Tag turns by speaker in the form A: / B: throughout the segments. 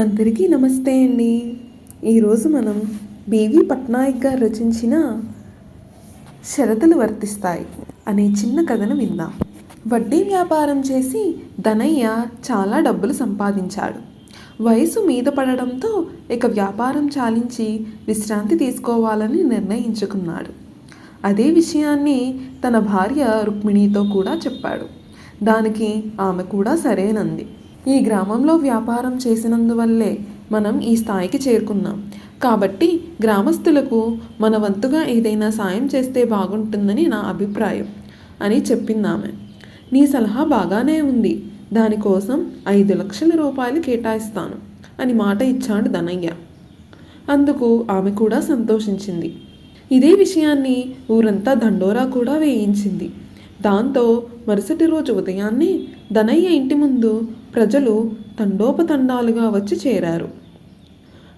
A: అందరికీ నమస్తే అండి. ఈరోజు మనం బీవీ పట్నాయక్ గారు రచించిన షరతులు వర్తిస్తాయి అనే చిన్న కథను విందాం. వడ్డీ వ్యాపారం చేసి ధనయ్య చాలా డబ్బులు సంపాదించాడు. వయసు మీద పడడంతో ఇక వ్యాపారం చాలించి విశ్రాంతి తీసుకోవాలని నిర్ణయించుకున్నాడు. అదే విషయాన్ని తన భార్య రుక్మిణితో కూడా చెప్పాడు. దానికి ఆమె కూడా సరేనంది. ఈ గ్రామంలో వ్యాపారం చేసినందువల్లే మనం ఈ స్థాయికి చేరుకున్నాం. కాబట్టి గ్రామస్తులకు మన వంతుగా ఏదైనా సాయం చేస్తే బాగుంటుందని నా అభిప్రాయం అని చెప్పిందామె. నీ సలహా బాగానే ఉంది. దానికోసం ఐదు లక్షల రూపాయలు కేటాయిస్తాను అని మాట ఇచ్చాడు ధనయ్య. అందుకు ఆమె కూడా సంతోషించింది. ఇదే విషయాన్ని ఊరంతా దండోరా కూడా వేయించింది. దాంతో మరుసటి రోజు ఉదయాన్నే ధనయ్య ఇంటి ముందు ప్రజలు తండోపతండాలుగా వచ్చి చేరారు.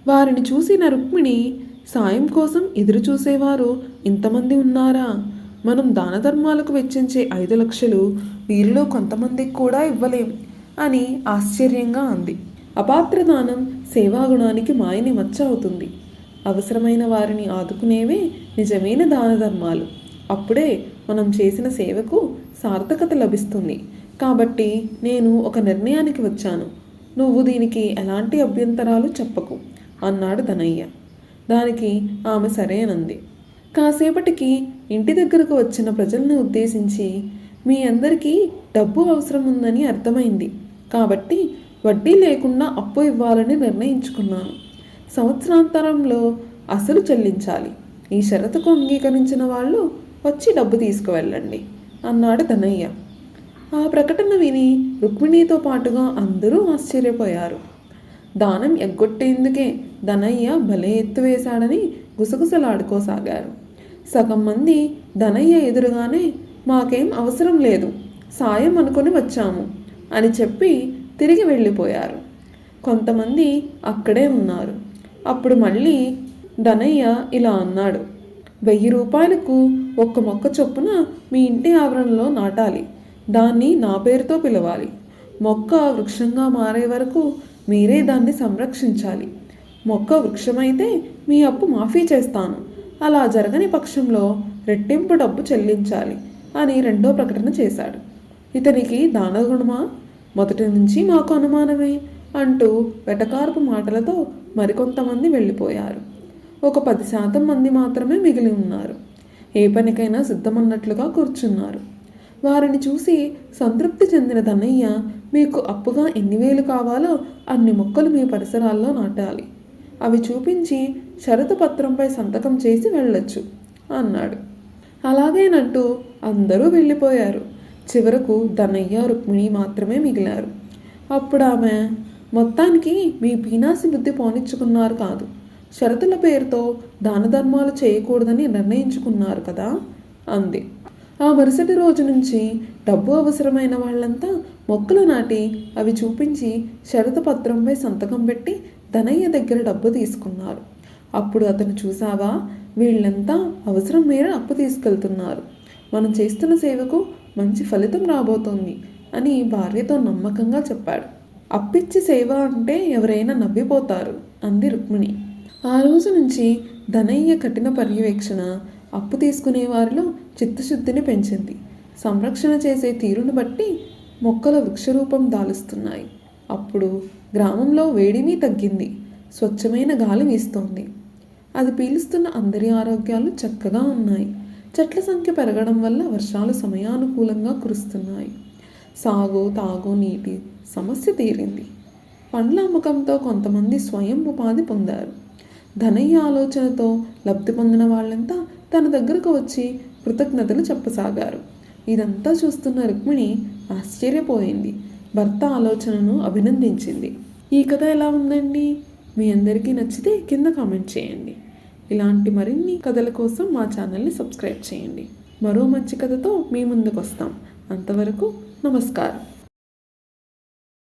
A: వారిని చూసిన రుక్మిణి సాయం కోసం ఎదురు చూసేవారు ఇంతమంది ఉన్నారా? మనం దాన ధర్మాలకు వెచ్చించే ఐదు లక్షలు వీరిలో కొంతమందికి కూడా ఇవ్వలేం అని ఆశ్చర్యంగా అంది. అపాత్రదానం సేవాగుణానికి మాయని మచ్చ అవుతుంది. అవసరమైన వారిని ఆదుకునేవే నిజమైన దాన ధర్మాలు. అప్పుడే మనం చేసిన సేవకు సార్థకత లభిస్తుంది. కాబట్టి నేను ఒక నిర్ణయానికి వచ్చాను. నువ్వు దీనికి ఎలాంటి అభ్యంతరాలు చెప్పకు అన్నాడు ధనయ్య. దానికి ఆమె సరేనంది. కాసేపటికి ఇంటి దగ్గరకు వచ్చిన ప్రజల్ని ఉద్దేశించి మీ అందరికీ డబ్బు అవసరం ఉందని అర్థమైంది. కాబట్టి వడ్డీ లేకుండా అప్పు ఇవ్వాలని నిర్ణయించుకున్నాను. సంవత్సరాంతరంలో అసలు చెల్లించాలి. ఈ షరతుకు అంగీకరించిన వాళ్ళు వచ్చి డబ్బు తీసుకువెళ్ళండి అన్నాడు ధనయ్య ఆ ప్రకటన విని రుక్మిణితో పాటుగా అందరూ ఆశ్చర్యపోయారు. దానం ఎగ్గొట్టేందుకే ధనయ్య భలే ఎత్తు వేశాడని గుసగుసలాడుకోసాగారు. సగం మంది ధనయ్య ఎదురుగానే మాకేం అవసరం లేదు సాయం అనుకొని వచ్చాము అని చెప్పి తిరిగి వెళ్ళిపోయారు. కొంతమంది అక్కడే ఉన్నారు. అప్పుడు మళ్ళీ ధనయ్య ఇలా అన్నాడు వెయ్యి రూపాయలకు ఒక్క మొక్క చొప్పున మీ ఇంటి ఆవరణలో నాటాలి. దాన్ని నా పేరుతో పిలవాలి. మొక్క వృక్షంగా మారే వరకు మీరే దాన్ని సంరక్షించాలి. మొక్క వృక్షమైతే మీ అప్పు మాఫీ చేస్తాను. అలా జరగని పక్షంలో రెట్టింపు డబ్బు చెల్లించాలి అని రెండో ప్రకటన చేశాడు. ఇతనికి దానగుణమా మొదటి నుంచి మాకు అనుమానమే అంటూ వెటకార్పు మాటలతో మరికొంతమంది వెళ్ళిపోయారు. ఒక పది శాతం మంది మాత్రమే మిగిలి ఉన్నారు. ఏ పనికైనా సిద్ధమన్నట్లుగా కూర్చున్నారు. వారిని చూసి సంతృప్తి చెందిన తన్నయ్య మీకు అప్పుగా ఎన్ని వేలు కావాలో అన్ని మొక్కలు మీ పరిసరాల్లో నాటాలి. అవి చూపించి షరతు పత్రంపై సంతకం చేసి వెళ్ళొచ్చు అన్నాడు. అలాగేనంటూ అందరూ వెళ్ళిపోయారు. చివరకు ధనయ్య రుక్మిణి మాత్రమే మిగిలారు. అప్పుడు ఆమె మొత్తానికి మీ పీనాసి బుద్ధి పోనిచ్చుకున్నారు కాదు. షరతుల పేరుతో దాన ధర్మాలు చేయకూడదని నిర్ణయించుకున్నారు కదా? అంది. ఆ మరుసటి రోజు నుంచి డబ్బు అవసరమైన వాళ్ళంతా మొక్కలు నాటి అవి చూపించి షరతు పత్రంపై సంతకం పెట్టి ధనయ్య దగ్గర డబ్బు తీసుకున్నారు. అప్పుడు అతను చూసావా? వీళ్ళంతా అవసరం మేర అప్పు తీసుకెళ్తున్నారు. మనం చేస్తున్న సేవకు మంచి ఫలితం రాబోతోంది అని భార్యతో నమ్మకంగా చెప్పాడు. అప్పిచ్చి సేవ అంటే ఎవరైనా నవ్విపోతారు అంది రుక్మిణి. ఆ రోజు నుంచి ధనయ్య కఠిన పర్యవేక్షణ అప్పు తీసుకునే వారిలో చిత్తశుద్ధిని పెంచింది. సంరక్షణ చేసే తీరును బట్టి మొక్కల వృక్షరూపం దాలుస్తున్నాయి. అప్పుడు గ్రామంలో వేడిమి తగ్గింది. స్వచ్ఛమైన గాలి వీస్తోంది. అది పీలుస్తున్న అందరి ఆరోగ్యాలు చక్కగా ఉన్నాయి. చెట్ల సంఖ్య పెరగడం వల్ల వర్షాలు సమయానుకూలంగా కురుస్తున్నాయి. సాగు తాగు నీటి సమస్య తీరింది. పండ్ల అమ్మకంతో కొంతమంది స్వయం ఉపాధి పొందారు. ధనయ్య ఆలోచనతో లబ్ధి పొందిన వాళ్ళంతా తన దగ్గరకు వచ్చి కృతజ్ఞతలు చెప్పసాగారు. ఇదంతా చూస్తున్న రుక్మిణి ఆశ్చర్యపోయింది. భర్త ఆలోచనను అభినందించింది. ఈ కథ ఎలా ఉందండి? మీ అందరికీ నచ్చితే కింద కామెంట్ చేయండి. ఇలాంటి మరిన్ని కథల కోసం మా ఛానల్ని సబ్స్క్రైబ్ చేయండి. మరో మంచి కథతో మీ ముందుకు వస్తాం అంతవరకు నమస్కారం.